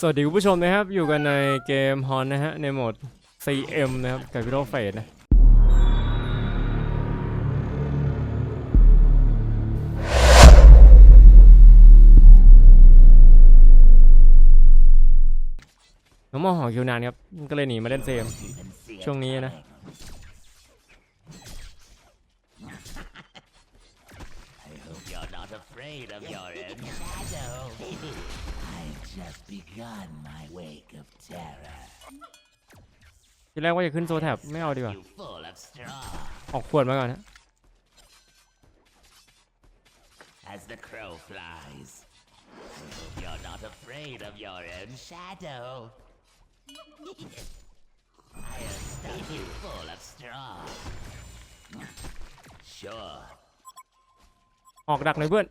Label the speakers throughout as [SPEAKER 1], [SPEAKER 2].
[SPEAKER 1] สวัสดีคุณผู้ชมนะครับ อยู่กันในเกมฮอนนะฮะ ในโหมด CM นะครับ กับวิโรเฟสนะ น้องมอหอคิวนานครับ ก็เลยหนีมาเล่นเซมช่วงนี้นะ
[SPEAKER 2] just begun my wake of terror.
[SPEAKER 1] ทีแรกว่าจะขึ้นโซแท็บไม่เอาดีกว่า
[SPEAKER 2] You full of straw.
[SPEAKER 1] ออกขวดมาก่อนนะ
[SPEAKER 2] As the crow flies. I hope you're not afraid of your own shadow. I have stuck you full of straw. Sure.
[SPEAKER 1] ออกดักหน่อยเพื่อน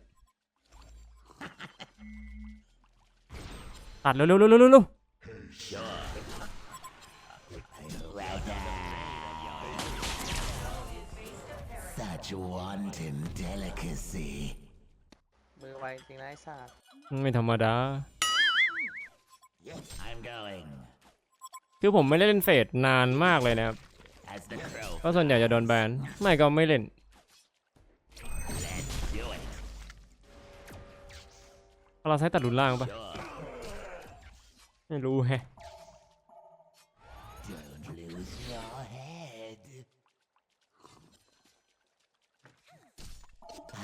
[SPEAKER 1] ตัดเร็วๆเร็วๆเร็วๆเร็ว
[SPEAKER 2] Sure. Well done. Such wanton delicacy.
[SPEAKER 3] มือไวจริงนะไอ้สัตว์
[SPEAKER 1] ๆไม่ธรรมดา
[SPEAKER 2] I'm going.
[SPEAKER 1] คือผมไม่ได้เล่นเฟสนานมากเลยนะครับ
[SPEAKER 2] As the crow
[SPEAKER 1] ก็ส่วนใหญ่จะโดนแบน ไม่ก็ไม่เล่น
[SPEAKER 2] Let's do it.
[SPEAKER 1] เราใช้ตัดรุนล่างปะ
[SPEAKER 2] Sure.
[SPEAKER 1] ไม่รู้แฮะ
[SPEAKER 2] Don't lose your head.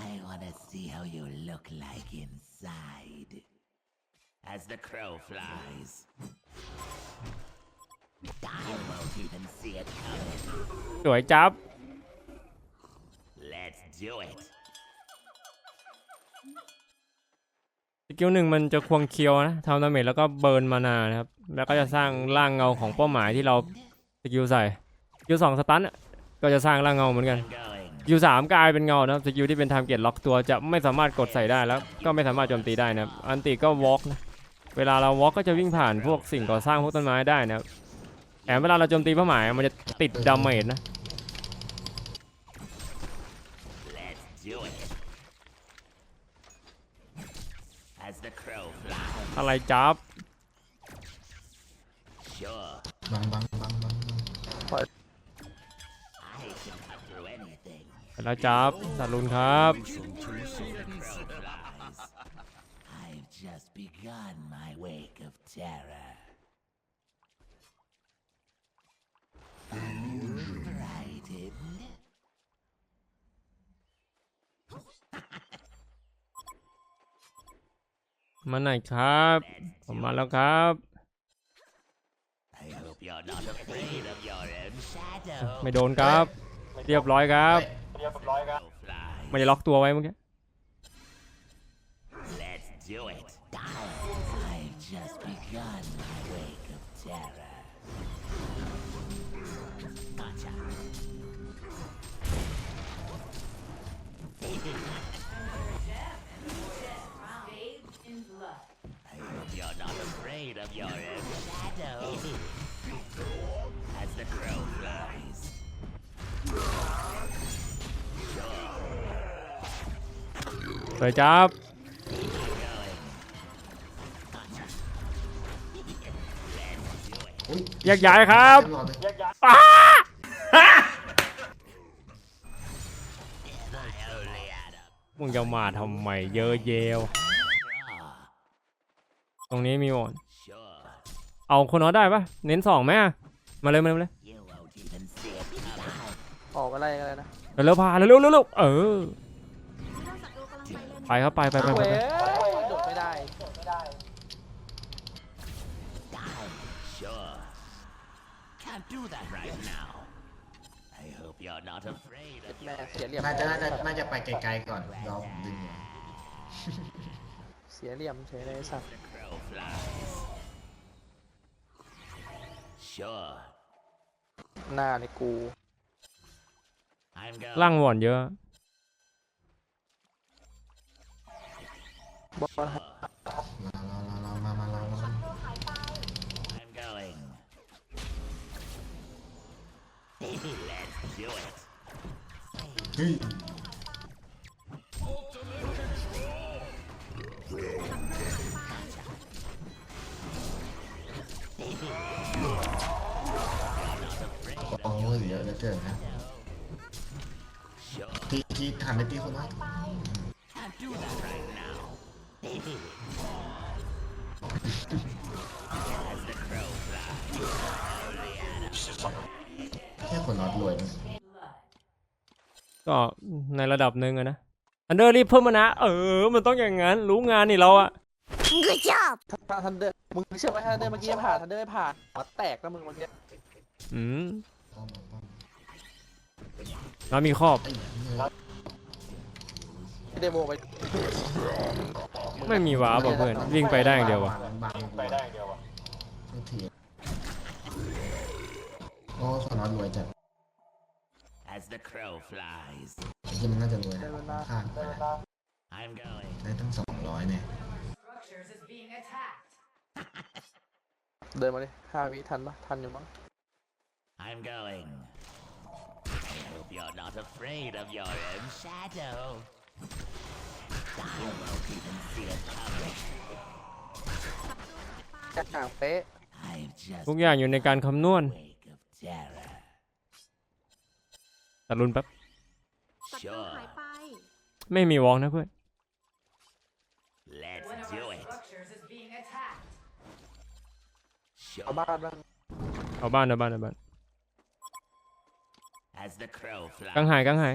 [SPEAKER 2] I want to see how you look like inside. As the crow flies. I won't even see it coming.
[SPEAKER 1] สวยจับ
[SPEAKER 2] Let's do it.
[SPEAKER 1] สกิลหนึ่งมันจะควงเคียวนะทำดาเมจแล้วก็เบิร์นมานานะครับ แล้วก็จะสร้างร่างเงาของเป้าหมายที่เราสกิลใส่สกิลสองสตันก็จะสร้างร่างเงาเหมือนกันสกิลสามกลายเป็นเงานะครับสกิลที่เป็นไทม์เกตล็อกตัวจะไม่สามารถกดใส่ได้แล้ว ก็ไม่สามารถโจมตีได้นะครับ อันติก็วอล์กนะเวลาเราวอล์กก็จะวิ่งผ่านพวกสิ่งก่อสร้างพวกต้นไม้ได้นะครับแถมเวลาเราโจมตีเป้าหมายมันจะติดดาเมจนะ อะไรจับ
[SPEAKER 2] Sure.
[SPEAKER 4] บังบังบังบัง
[SPEAKER 1] ไปแล้วจับตัดรุนครับ
[SPEAKER 2] As the crow flies. I've just begun my wake of terror. Are you frightened?
[SPEAKER 1] มาไหนครับ ผมมาแล้วครับ ไม่โดนครับ เรียบร้อยครับมันจะล็อกตัวไว้เมื่อกี้
[SPEAKER 2] Let's afraid of your own shadow. As the crow flies.
[SPEAKER 1] สวยจับ
[SPEAKER 4] อุ้ย
[SPEAKER 1] แยกย้ายครับ
[SPEAKER 4] เรียบร้อยเลย
[SPEAKER 2] I only add up.
[SPEAKER 1] มึงจะมาทำไมเยอะเยว
[SPEAKER 2] Draw.
[SPEAKER 1] ตรงนี้มีโอน
[SPEAKER 2] Sure.
[SPEAKER 1] เอาคนน้อยได้ปะเน้นสองไหมอะมาเลยมาเลยมาเลย
[SPEAKER 2] You won't even see it coming.
[SPEAKER 3] ออกอะไรกันเลยนะ
[SPEAKER 1] เร็วๆพาเร็วๆเร็วๆเออไปครับไปไปไปไป
[SPEAKER 3] เว้
[SPEAKER 1] ไป
[SPEAKER 3] ยโดดไม่ได้
[SPEAKER 2] Sure. Can't do that right now. I hope you're not afraid of
[SPEAKER 3] แม่เสียเหลี่ยม
[SPEAKER 4] น่าจะน่าจะน่าจะไปไกลๆก่อนรอผมดึง
[SPEAKER 3] เสียเหลี่ยมเฉยเลยไอ้สัตว์
[SPEAKER 2] the crow flies. Sure.
[SPEAKER 3] หน้าในกู
[SPEAKER 2] I'm going.
[SPEAKER 1] ร่างวอนเยอะ
[SPEAKER 3] บอล
[SPEAKER 4] รอรอรอมามาเรามา
[SPEAKER 2] I'm going. Let's do it.
[SPEAKER 4] เฮ้ย ด้ตีคนน้อย
[SPEAKER 2] Can't do that right now. As the crow flies,
[SPEAKER 4] แค่คนน้อยรวยนะ
[SPEAKER 1] ก็ในระดับหนึ่งอะนะ อันเดอร์รีบเพิ่มมานะ เออ มันต้องอย่างนั้น รู้งานนี่เราอะ
[SPEAKER 5] Good job!
[SPEAKER 3] ถ้าทันเดอร์มึงเชื่อไหมทันเดอร์เมื่อกี้ผ่านทันเดอร์ไม่ผ่านหัวแตกแล้วมึงเมื่อกี้
[SPEAKER 1] อืม
[SPEAKER 4] ป้อมป้อม
[SPEAKER 1] แล้วมีครอบ
[SPEAKER 4] ไอ้เหี้ย
[SPEAKER 3] ไม่ได้โบไป
[SPEAKER 1] ไม่มีว้าบอกเพื่อนวิ่งไปได้อย่างเดียววะ
[SPEAKER 4] บังไปได้เดียววะทุกทีโอ้คนน้อยรวยจัด
[SPEAKER 2] as the crow flies,
[SPEAKER 4] ไอ้ที่มันน่าจะรวยนะข้างไปนะ
[SPEAKER 2] I'm going.
[SPEAKER 4] ได้ตั้งสองร้อยเนี่ย
[SPEAKER 2] Structures is being attacked.
[SPEAKER 3] เดินมาดิห้าวิทันปะทันอยู่มั้ง
[SPEAKER 2] I'm going. I hope you're not afraid of your own shadow. You won't even see it coming.
[SPEAKER 3] แค่ห่างเป๊ะ
[SPEAKER 2] I've just
[SPEAKER 1] ทุกอย่างอยู่ในการคำนวณ
[SPEAKER 2] wake of terror.
[SPEAKER 1] ตัดรุนแป๊บ
[SPEAKER 5] ศัตรู
[SPEAKER 2] Sure.
[SPEAKER 5] หายไป
[SPEAKER 1] ไม่มีวอล์กนะเพื่อน
[SPEAKER 2] Let's do it.
[SPEAKER 3] เอา
[SPEAKER 2] Sure.
[SPEAKER 3] บ้านบ้าง
[SPEAKER 1] เอาบ้านเอาบ้านเอาบ้าน
[SPEAKER 2] As the crow
[SPEAKER 1] กัง
[SPEAKER 2] flies,
[SPEAKER 1] หายกังหาย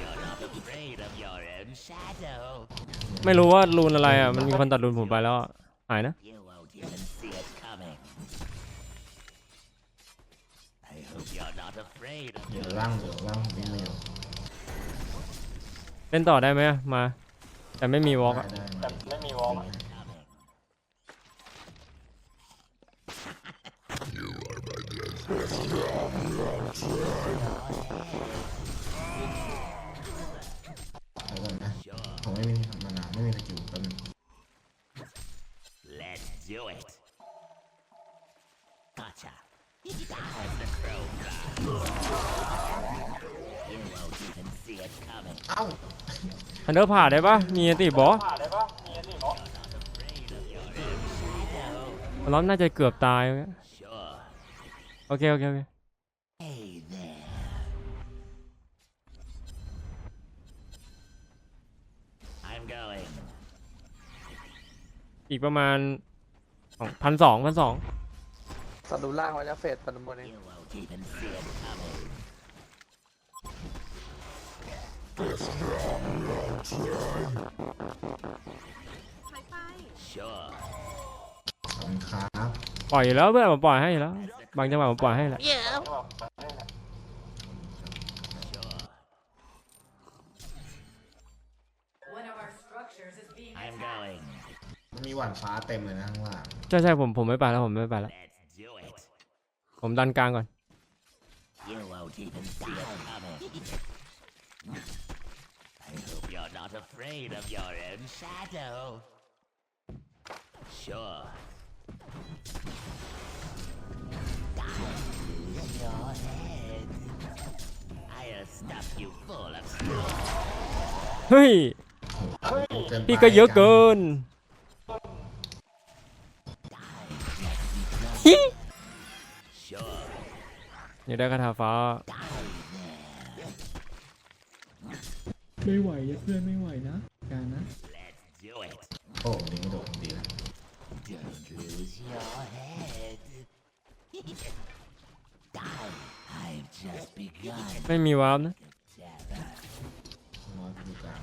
[SPEAKER 2] you're not afraid of your own shadow.
[SPEAKER 1] ไม่รู้ว่ารูนอะไรอะ มันมีคนตัดรูนผมไปแล้วอะหายนะ
[SPEAKER 2] You won't even see it coming. I hope you're not afraid of
[SPEAKER 4] เดี๋ยว
[SPEAKER 2] your
[SPEAKER 4] ร่างเดี๋ยวร่างวิ่งเร็ว
[SPEAKER 1] เล่นต่อได้ไหมอะมา แต่ไม่มีวอล์ก
[SPEAKER 4] ได้
[SPEAKER 1] อะ
[SPEAKER 4] ได้ไม่มีวอล
[SPEAKER 2] coming.
[SPEAKER 4] เดี๋ยวก่อนนะผมไม่มีมานานไม่มีสกิลแป๊บนึง
[SPEAKER 2] Let's do it. Gotcha. As the crow flies. You won't even see it coming.
[SPEAKER 4] เอ้า
[SPEAKER 1] อันเดอร์ผ่าได้ปะมีอันติบอรอบน่าจะเกือบตาย
[SPEAKER 2] Sure.
[SPEAKER 1] โอเค โอเค โอเค
[SPEAKER 2] Hey there. I'm going.
[SPEAKER 1] อีกประมาณพันสองพันสอง
[SPEAKER 3] ตัดดูล่างไว้จะเฟดตัดดูบนเอง
[SPEAKER 2] You won't even see it coming.
[SPEAKER 5] หายไป
[SPEAKER 2] Sure.
[SPEAKER 4] ขอบคุณครับ
[SPEAKER 1] ปล่อยอยู่แล้วเพื่อนผมปล่อยให้อยู่แล้ว บางจังหวะผมปล่อยให้แหละ
[SPEAKER 5] Yeah!
[SPEAKER 2] Sure.
[SPEAKER 6] One of our structures is being
[SPEAKER 2] I'm
[SPEAKER 6] attacked.
[SPEAKER 2] going.
[SPEAKER 4] มันมีหวานฟ้าเต็มเลยนะข้างล่าง
[SPEAKER 1] ใช่ใช่ผมผมไม่ไปแล้วผมไม่ไปแล้ว
[SPEAKER 2] Let's do it.
[SPEAKER 1] ผมดันกลางก่อน
[SPEAKER 2] You won't even see it coming. I hope you're not afraid of your own shadow. Sure.
[SPEAKER 1] เฮ้ย
[SPEAKER 4] เกินไป
[SPEAKER 1] พี่ก็เยอะเกิน
[SPEAKER 2] Sure.
[SPEAKER 1] อยากได้คาถาฟ้า
[SPEAKER 7] ไม่ไหวอะเพื่อนไม่ไหวนะการนะ
[SPEAKER 2] Let's do it.
[SPEAKER 4] โอ้ดีไม่โดดดีนะ
[SPEAKER 2] Don't lose your head. I've just begun
[SPEAKER 1] ไม่มีวาร์ปนะ
[SPEAKER 2] terror.
[SPEAKER 4] น้อยดูกลาง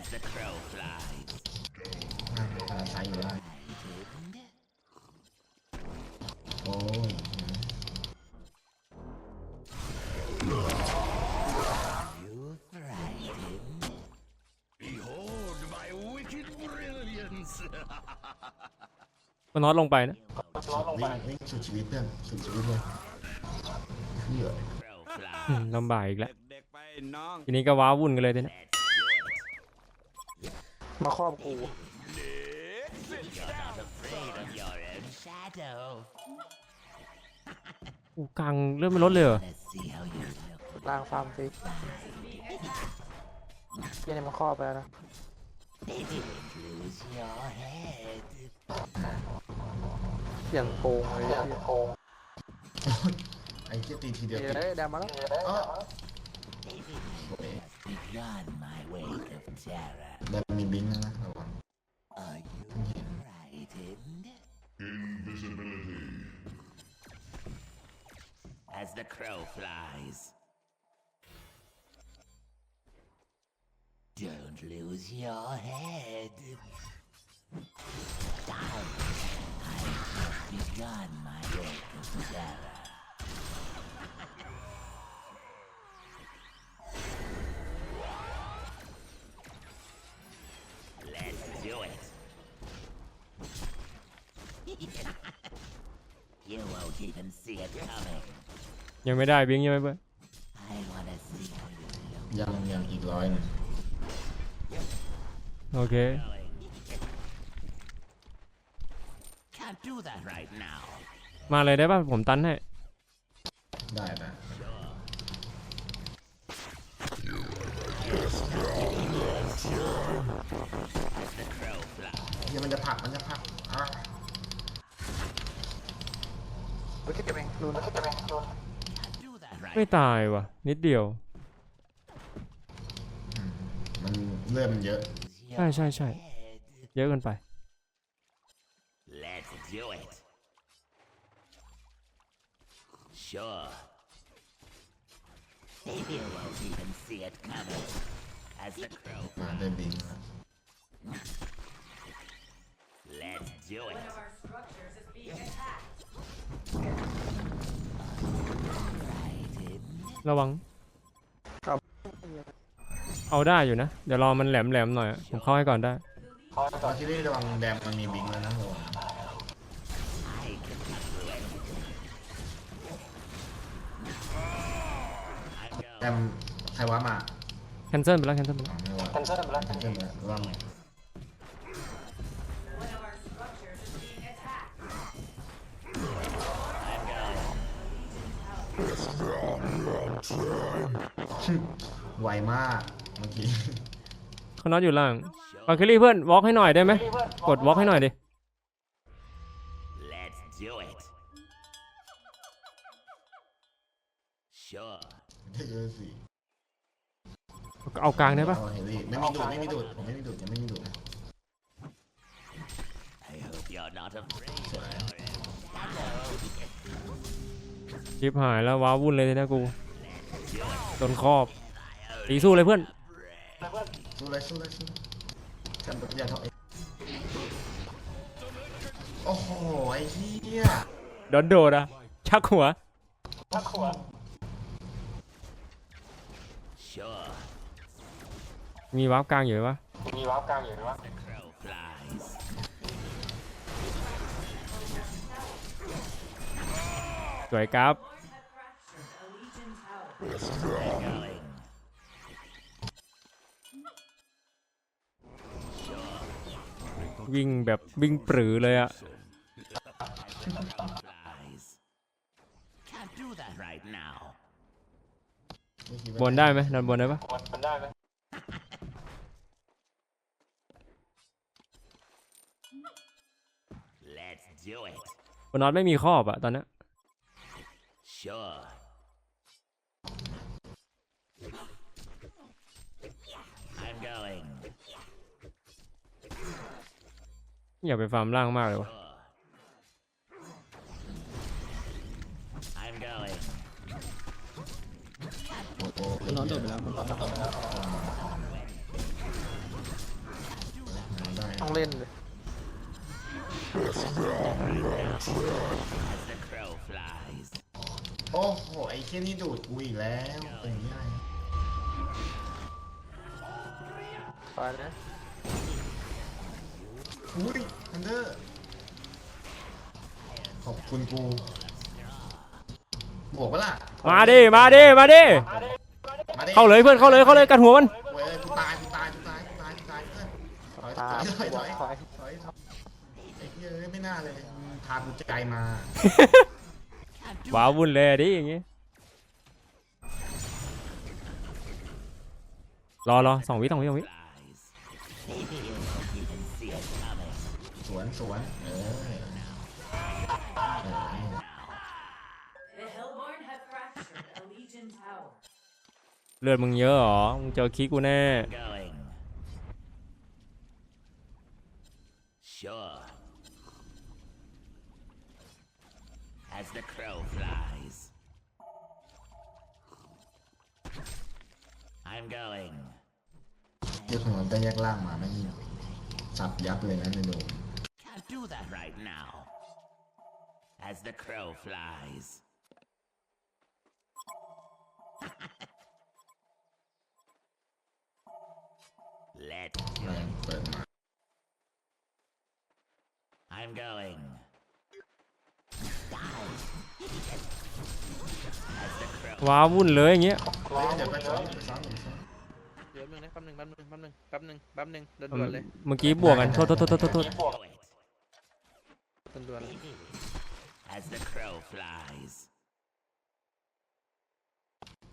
[SPEAKER 2] As the crow flies.
[SPEAKER 4] อะกำลังใช้อยู่ได้
[SPEAKER 2] Frightened?
[SPEAKER 4] โอ้ย
[SPEAKER 2] You frightened? Behold my wicked brilliance!
[SPEAKER 1] มันน็อตลงไปนะ
[SPEAKER 4] วิ่งวิ่งสุดชีวิตเพื่อนสุดชีวิตเลยเพื่อ
[SPEAKER 2] Crow
[SPEAKER 1] อื
[SPEAKER 2] flies.
[SPEAKER 1] มลำบากอีกแล้ว
[SPEAKER 8] เด็กๆไปน้อง
[SPEAKER 1] ทีนี้ก็ว้าวุ่นกันเลยทีนี้
[SPEAKER 2] Let's do it.
[SPEAKER 3] มาครอบกู
[SPEAKER 2] You're not afraid of your own shadow.
[SPEAKER 1] อู้กลางเริ่มไม่ลดเลยเหรอ
[SPEAKER 2] Let's see how you look.
[SPEAKER 3] ล่างฟาร์มฟิกเหี้ยันี่มาครอบไปแล้วนะ
[SPEAKER 2] Lose your head.
[SPEAKER 3] อย่างโกงเลยอย่างโกง
[SPEAKER 4] ไอ้เหี้ยตีทีเดียว
[SPEAKER 3] เฮ้
[SPEAKER 4] ติด
[SPEAKER 3] ยแดมมาแล้ว
[SPEAKER 4] เออโอ้ย
[SPEAKER 2] Begun my wake of terror.
[SPEAKER 4] แล้วมีบิงค์แล้วนะระวัง
[SPEAKER 2] Are you frightened? Invisibility. As the crow flies. Don't lose your head. Down. I've just begun my wake of terror. You won't even see it coming.
[SPEAKER 1] ยังไม่ได้บิงยังไม่เปิด
[SPEAKER 2] I wanna see how you look
[SPEAKER 4] ยังยังอีกร้อยหนึง
[SPEAKER 1] โอเค
[SPEAKER 2] going. Can't do that right now.
[SPEAKER 1] มาเลยได้ป่ะผมตันให้
[SPEAKER 4] ได้ได้
[SPEAKER 2] The crow flies.
[SPEAKER 4] เหี้ยมันจะผลักมันจะผลักอะ
[SPEAKER 1] ไม่ตายว่ะ นิดเดียว
[SPEAKER 4] อืมมันเริ่มมันเยอะ
[SPEAKER 2] Lose
[SPEAKER 1] ใช่
[SPEAKER 2] your
[SPEAKER 1] ใช่ใช่
[SPEAKER 2] head.
[SPEAKER 1] เยอะเกินไป
[SPEAKER 2] Let's do it. Sure. You won't even see it coming. As the crow
[SPEAKER 4] มาได้บิงค์แล้ว
[SPEAKER 2] Let's do
[SPEAKER 6] One
[SPEAKER 2] it.
[SPEAKER 6] of our structures is being attacked.
[SPEAKER 2] Frightened.
[SPEAKER 1] ระวัง
[SPEAKER 3] ครับ
[SPEAKER 1] เอาได้อยู่นะ เดี๋ยวรอมันแหลมแหลมๆหน่อยผมเข้าให้ก่อนได้
[SPEAKER 4] ตอนที่ได้ระวังแดมมันมีบิงค์แล้วนะระวัง
[SPEAKER 2] I can cut through anything. I'm
[SPEAKER 4] แด
[SPEAKER 2] going.
[SPEAKER 4] มใครว่ามา
[SPEAKER 1] แคนเซิลไปแล้วแคนเซิลไปแล้ว
[SPEAKER 4] อ๋อไม่ว่าแคนเซิลไปแล้วแคนเซิลไปแล้วระวัง
[SPEAKER 6] One
[SPEAKER 4] ไวมากเมื่อกี้
[SPEAKER 1] เขาน็อตอยู่ล่างบาคิลี่เพื่อนวอล์กให้หน่อยได้ไหมกดวอล์กให้หน่อยดิ
[SPEAKER 2] Let's do it. Sure.
[SPEAKER 4] ได้เยอะสิ
[SPEAKER 1] เอากลางได้ปะ
[SPEAKER 4] เอาเฮลี่ไม่มีดูดไม่มีดูดผมไม่มีดูดยังไม่มีดูดนะ
[SPEAKER 2] I hope you're not afraid.
[SPEAKER 4] สวย
[SPEAKER 1] ชิปหายแล้วว้าวุ่นเลยนะกู โดนครอบตีสู้เลยเพื่อน
[SPEAKER 4] สู้เลยสู้เลยสู้เลยฉันแบบอย่าถอยโอ้โหไอ้เหี้ย
[SPEAKER 1] โดนโดดอะชักหัว
[SPEAKER 2] Sure.
[SPEAKER 1] มีวาร์ปกลางอยู่ไหมวะ
[SPEAKER 2] The crow flies.
[SPEAKER 1] สวยครับ วิ่งแบบวิ่งปรือเลยอะ
[SPEAKER 2] Flies. Can't do that right now.
[SPEAKER 4] ไม่คิ
[SPEAKER 1] บ
[SPEAKER 4] ว่าน
[SPEAKER 1] ได้ไหมดันบนได้ปะ
[SPEAKER 2] Let's do it.
[SPEAKER 1] บนน็อตไม่มีครอบอะตอนเนี้ย
[SPEAKER 2] Sure. I'm going.
[SPEAKER 1] อย่าไปฟาร์มล่างมากเลยวะ
[SPEAKER 2] Sure. I'm going.
[SPEAKER 4] โอ้โห
[SPEAKER 7] มันร้อนโดดไปแล้วมันร้อนโดดไปแล้ว
[SPEAKER 4] ได้
[SPEAKER 3] ต้องเล่นเลย
[SPEAKER 2] As the crow flies.
[SPEAKER 4] โอ้โห ไอ้เหี้ยนี่ดูดกูอีกแล้วเป็นยังไง
[SPEAKER 3] ไปนะ
[SPEAKER 4] อุ้ยทันเดอร์ ขอบคุณกูบวกปะล่ะ
[SPEAKER 1] มาดิมาดิมาดิ
[SPEAKER 4] มาดิ
[SPEAKER 1] เข้าเลยเพื่อนเข้าเลยเข้าเลยกัดหัวมัน
[SPEAKER 4] เว้ยกูตายกูตายกูตายกูตายกูตายเพื่อนถอย
[SPEAKER 3] ตา
[SPEAKER 4] ถอยถอยถอย
[SPEAKER 3] ถ
[SPEAKER 4] ถ
[SPEAKER 3] อ
[SPEAKER 4] อยยถอยไอ้เหี้ยเอ้ยไม่น่าเลยพากูใจมา
[SPEAKER 2] Can't do
[SPEAKER 1] ว้าวุ่นเลยดิอย่างงี้รอรอสองวิสองวิสองวิ
[SPEAKER 4] สวนสวนเออเออ
[SPEAKER 6] The Hellborn have fractured a Legion tower.
[SPEAKER 1] เลือดมึงเยอะเหรอ มึงเจอคิกกูแน่
[SPEAKER 2] Going. Sure. As the crow flies. I'm going.
[SPEAKER 4] เรื่องของเราได้แยกล่างมาไม่ยิงสับยับเลยนะในโดม
[SPEAKER 2] Can't do that right now. As the crow flies. Let
[SPEAKER 4] แรงเปิดมา
[SPEAKER 2] I'm going. As the crow
[SPEAKER 1] ว้าวุ่นเลยอย่างเงี้ย
[SPEAKER 4] เฮ้ยเดี๋ยวไปซ้อม ป๊
[SPEAKER 3] บนึงแป๊บนึงแป๊บนึงแป๊บนึงแป๊บนึงด่วนๆเลย
[SPEAKER 1] เมื่อกี้บวกกันโทษโทษโทษโทษโทษ
[SPEAKER 2] do it.
[SPEAKER 3] ด่วนๆเลย
[SPEAKER 2] As the crow flies.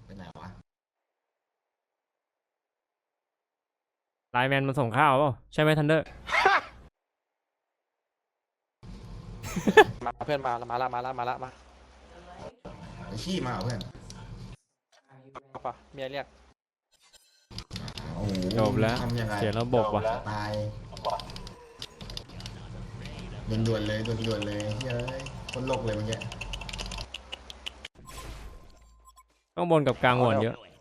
[SPEAKER 4] ไปไหนวะ
[SPEAKER 1] ไลน์แมนมันส่งข้าวเปล่าใช่ไหมทันเดอร์
[SPEAKER 3] มาเพื่อนมาละมาละมาละมาละมา
[SPEAKER 4] ไปขี้มาเหรอเพื่อน
[SPEAKER 3] เอาปะเมียเรียก
[SPEAKER 4] โอ้โห
[SPEAKER 1] จบแล้ว
[SPEAKER 4] ทำยังไง
[SPEAKER 1] เสียระบบว่ะ
[SPEAKER 4] ตายด่วนๆเลยด่วนๆเลยเฮ้ยคนโลกเลยเมื่อกี้
[SPEAKER 1] ข้างบนกับกลางหวนเยอะ
[SPEAKER 2] Do it.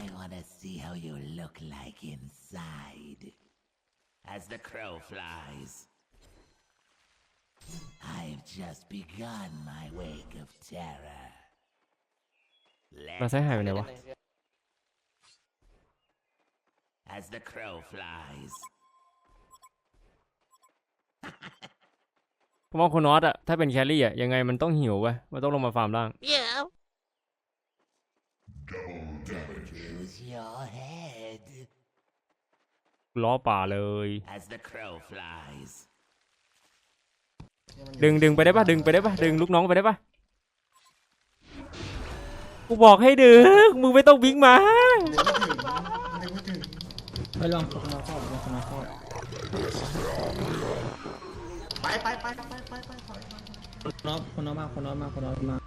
[SPEAKER 2] I want to see how you look like inside. As the crow flies. I've just begun my wake of terror.
[SPEAKER 1] เรา
[SPEAKER 2] Let
[SPEAKER 1] ใช้หายไปไหนวะ
[SPEAKER 2] as the crow flies.
[SPEAKER 1] ผมว่าคุณนอตอะถ้าเป็นแครี่อะยังไงมันต้องหิวไปมันต้องลงมาฟาร์มล่าง
[SPEAKER 2] Use your head
[SPEAKER 1] ล้อป่าเลย
[SPEAKER 2] as the crow flies.
[SPEAKER 1] ดึงดึงไปได้ปะดึงไปได้ปะดึงลูกน้องไปได้ปะ กูบอกให้ดึงมึงไม่ต้องวิ่งมา
[SPEAKER 4] นึกไม่ถึงไม่ถึง
[SPEAKER 7] ไปลองคนมาเข้าลองคนมาเข้า
[SPEAKER 4] ไปไปไปไปไปไปถอยถอย
[SPEAKER 7] คนน้องคนน้องมากคนน้องมากคนน้องมาก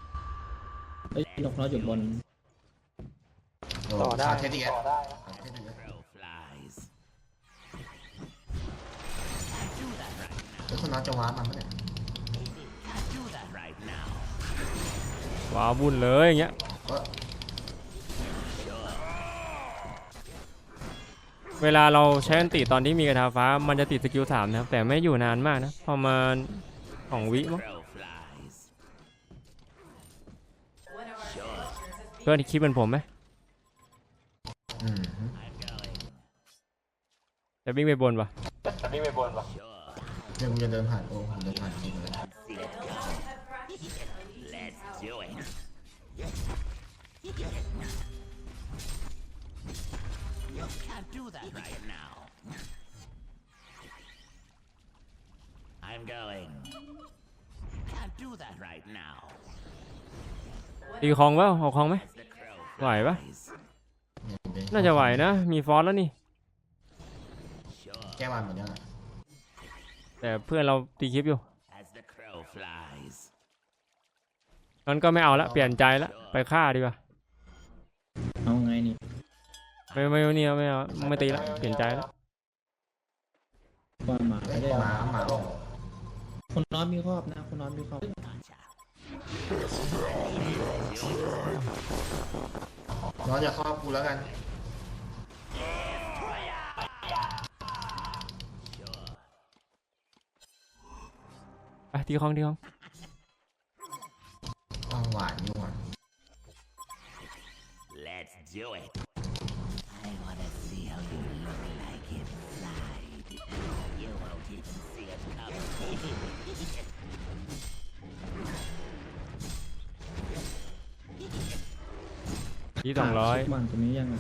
[SPEAKER 7] เอ้ยนกน้อยอยู่บน
[SPEAKER 3] ต่อได้
[SPEAKER 4] ขาเทสอีกแล้คนน้องจะว้ามันปะเนี่ย
[SPEAKER 1] ว้าวุ่นเลยอย่างเงี้ย
[SPEAKER 4] เออ
[SPEAKER 1] เวลาเราใช้อันติตอนที่มีกระทาฟ้า มันจะติดสกิลสามนะครับ แต่ไม่อยู่นานมากนะประมาณสองวิมั้ง
[SPEAKER 2] Crow flies.
[SPEAKER 6] One of our structures is
[SPEAKER 1] เพื่อนที่คิดเป็นผมไหม
[SPEAKER 4] อืม
[SPEAKER 2] I'm going.
[SPEAKER 1] จะวิ่งไปบนปะ
[SPEAKER 2] Sure.
[SPEAKER 4] เดี๋ยวกูจะเดินผ่านโอ้ผมเดินผ่านจริงเลย
[SPEAKER 2] do it. Can't do that right now. I'm going. Can't do that right now.
[SPEAKER 1] ตีคลองปะเอาคลองไหม
[SPEAKER 2] As the crow
[SPEAKER 1] ไหวปะ
[SPEAKER 2] flies.
[SPEAKER 4] เนี่ยเดิ
[SPEAKER 1] น่าจะไหวนะ มีฟอสแล้วนี่
[SPEAKER 2] Sure.
[SPEAKER 4] แก้วันเหมือนกันอะ
[SPEAKER 1] แต่เพื่อนเราตีคลิปอยู่
[SPEAKER 2] As the crow flies.
[SPEAKER 1] งั้นก็ไม่เอาละ เปลี่ยนใจละ ไปฆ่าดีกว่า
[SPEAKER 7] เอาไงนี่
[SPEAKER 1] ไม่ไม่ไม่เนี่ยไม่เอาไม่ตีละเปลี่ยนใจละ
[SPEAKER 7] ก่อนหมา
[SPEAKER 4] เอ้
[SPEAKER 7] ไม่
[SPEAKER 4] ย
[SPEAKER 7] ได้
[SPEAKER 4] หมาหมาออก
[SPEAKER 7] คนน้อยมีครอบนะคนน้อยมีครอบ
[SPEAKER 2] Gotcha.
[SPEAKER 4] น้องจะครอบกูแล้วกัน
[SPEAKER 1] ไปตีคลองตีคลอง
[SPEAKER 4] ต้องหวานนี่หว่า
[SPEAKER 2] Let's do it. I want to see how you look like inside. You won't even see it coming.
[SPEAKER 1] ตีสองร้อย
[SPEAKER 7] ชุบมันตรงนี้ยังไง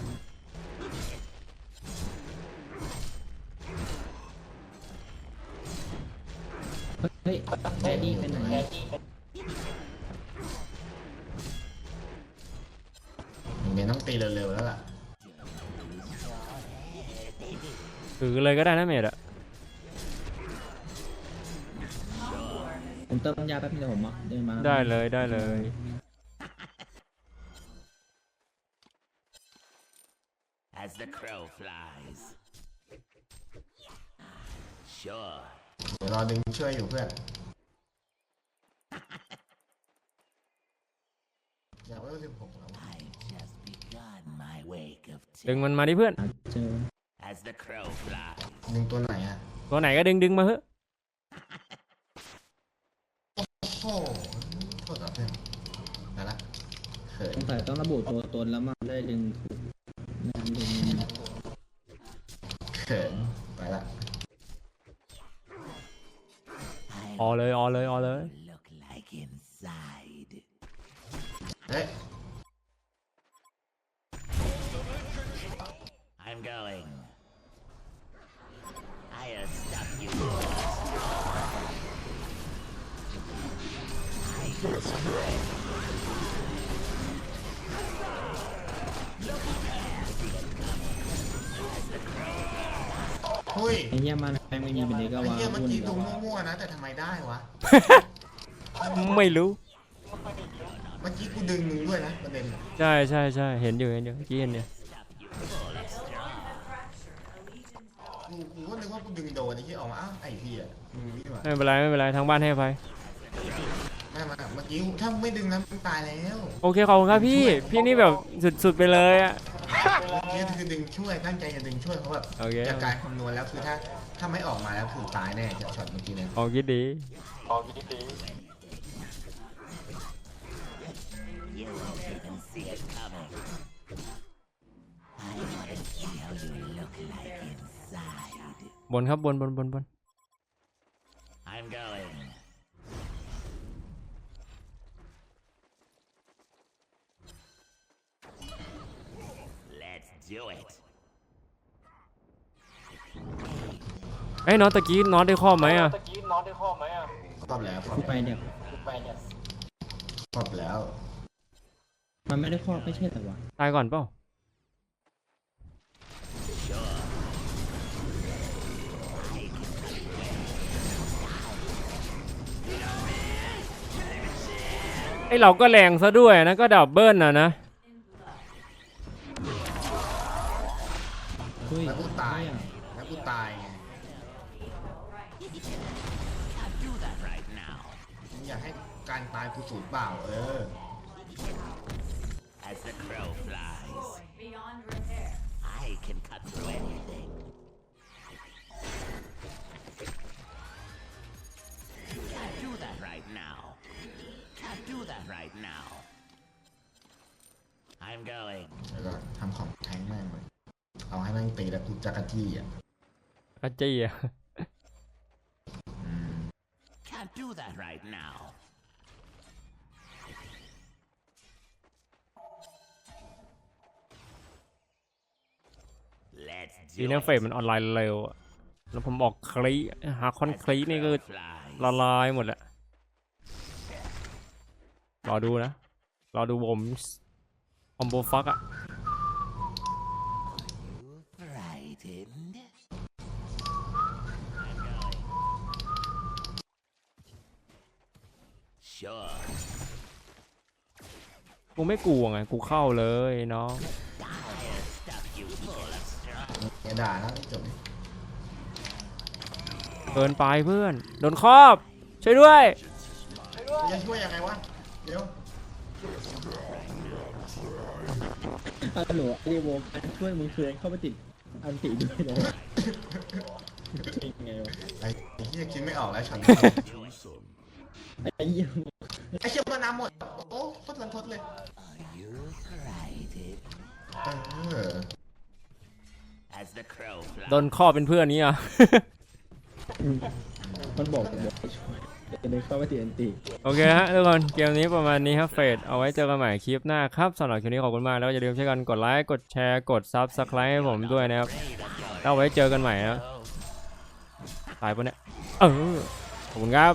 [SPEAKER 7] เล
[SPEAKER 1] ยก็ได้นะเมดอะ
[SPEAKER 7] ผมเติมยาแป๊บนึงเดี๋ยวผมอะเดินมา
[SPEAKER 1] ได้เลยได้เลย
[SPEAKER 2] As the crow flies. Sure.
[SPEAKER 4] เดี๋ยวรอดึงช่วยอยู่เพื่อนอยากว่าสิบหกแล้ว
[SPEAKER 2] I've just begun my wake of
[SPEAKER 1] ดึง
[SPEAKER 2] terror.
[SPEAKER 1] มันมาดิเพื่อน
[SPEAKER 7] เจอ
[SPEAKER 2] As the crow flies.
[SPEAKER 4] ดึงตัวไหนอะ
[SPEAKER 1] ตัวไหนก็ดึงดึงมาเถอะ
[SPEAKER 4] โอ้โหโทษครับเพื่อนไปละเขิน
[SPEAKER 7] สงสัยต้องระบุตัวตนแล้วมันได้ดึงถูกงานดึง
[SPEAKER 4] เขินไปละ
[SPEAKER 1] ออเลยออเลยออเลย
[SPEAKER 2] Look like inside.
[SPEAKER 4] เฮ้ย
[SPEAKER 2] I'm going. I'll stop you. I
[SPEAKER 4] เฮ้ย
[SPEAKER 7] ไอ้เหี้ยมันแม่งไม่มีเป็นเด็กก็
[SPEAKER 4] ไอ้
[SPEAKER 7] ว่า
[SPEAKER 4] เหี้ยเมื่อ
[SPEAKER 7] วุ่น
[SPEAKER 4] กี้
[SPEAKER 7] กั
[SPEAKER 4] ดู
[SPEAKER 7] บว่า
[SPEAKER 4] มั่วๆนะ แต่ทำไมได้วะ
[SPEAKER 1] ไม่รู้
[SPEAKER 4] เมื่อกี้กูดึงมึงด้วยนะประเด็นอะ
[SPEAKER 1] ใช่ใช่ใช่เห็นอยู่เห็นอยู่เมื่อกี้เห็นอยู่
[SPEAKER 4] กูกูก็นึกว่ากู ดึงโดนไอ้ที่ออกมาอ้าวไอ้พี่อะมึงนี่หว่า
[SPEAKER 1] ไม่เป็นไรไม่เป็นไรทางบ้านให้อภัย
[SPEAKER 4] ไม่มาเมื่อกี้ถ้าไม่ดึงนะมันตายแล้ว
[SPEAKER 1] โอเคขอบคุณครับพี่พี่นี่แบบสุดๆไปเลยอะ
[SPEAKER 4] เมื่อกี้คือดึงช่วยตั้งใจจะดึงช่วยเขาแบบ
[SPEAKER 1] โอเค
[SPEAKER 4] จากการคำนวณแล้วคือถ้าถ้าไม่ออกมาแล้วคือตายแน่จากช็อตเมื่อกี้เนี่ย
[SPEAKER 1] ออกคิดดี
[SPEAKER 2] You won't even see it coming.
[SPEAKER 1] บนครับบนบนบนบน
[SPEAKER 2] I'm going. Let's do it.
[SPEAKER 1] เอ้ยน้องตะกี้น้องได้ข้อไหมอะ
[SPEAKER 4] ครอบแล้วครอบ
[SPEAKER 7] ไปเนี่ย
[SPEAKER 4] ครอบแล้ว
[SPEAKER 7] มันไม่ได้ครอบไม่ใช่แต่ว่า
[SPEAKER 1] ตายก่อนเปล่า อเราก็แรงซะด้วยนะก็ดับเบิลนะนะ
[SPEAKER 7] เฮ้ย
[SPEAKER 4] แล้วกูตาย
[SPEAKER 7] อะ
[SPEAKER 4] แล้วกูตายไง
[SPEAKER 2] Can't do that right now.
[SPEAKER 4] มึงอยากให้การตายกูสูญเปล่าเออ
[SPEAKER 2] As the crow flies,
[SPEAKER 6] Beyond repair.
[SPEAKER 2] I can cut through anything. Now. I'm going.
[SPEAKER 4] แล้วก็ทำของแทงแม่งเลย เอาให้แม่งตีแล้วกูจักรจี้อะ
[SPEAKER 1] อาจีอะ
[SPEAKER 4] อืม
[SPEAKER 2] Can't do that right now. Let's
[SPEAKER 1] ดี
[SPEAKER 2] do
[SPEAKER 1] นะ
[SPEAKER 2] it.
[SPEAKER 1] เฟรมมันออนไลน์เร็วอะแล้วผมบอกคลีหาคอน
[SPEAKER 2] As
[SPEAKER 1] คลี
[SPEAKER 2] the
[SPEAKER 1] นี่ก็
[SPEAKER 2] crow flies.
[SPEAKER 1] ละลายหมดแหละ รอดูนะ รอดูผมคอมโบฟักอะ
[SPEAKER 2] Frightened? Sure.
[SPEAKER 1] กูไม่กลัวไง กูเข้าเลยน้อง
[SPEAKER 2] I'll stuff you full of straw.
[SPEAKER 4] อย่าด่านะจบ
[SPEAKER 1] เกินไปเพื่อน โดนครอบ ช่วยด้วย
[SPEAKER 4] จะช่วยยังไงวะ เดี๋ยว
[SPEAKER 7] ฮัลโหลไอ้โวการช่วยมึงคือเข้าไปติดอันติด้วยนะจริงไงวะ
[SPEAKER 4] ไอ้เหี้ยคิดไม่ออกแล้วช็อตนี้
[SPEAKER 7] ไอ้เหี้ย
[SPEAKER 4] ไอ้เชี่ยมาน้ำหมด โอ้โคตรลันทดเลย
[SPEAKER 2] Are you frightened?
[SPEAKER 4] เออ
[SPEAKER 2] As the crow flies.
[SPEAKER 1] โดนครอบเป็นเพื่อนนี้อะ
[SPEAKER 7] มันบอกบอกให้ช่วย เข้าไปตีอันตี
[SPEAKER 1] โอเคฮะทุกคนเกมนี้ประมาณนี้ครับเฟดเอาไว้เจอกันใหม่คลิปหน้าครับสำหรับคลิปนี้ขอบคุณมากแล้วอย่าลืมช่วยกันกดไลค์กดแชร์กดซับสไครต์ให้ผมด้วยนะครับแล้วไว้เจอกันใหม่นะตายปะเนี่ยเออขอบคุณครับ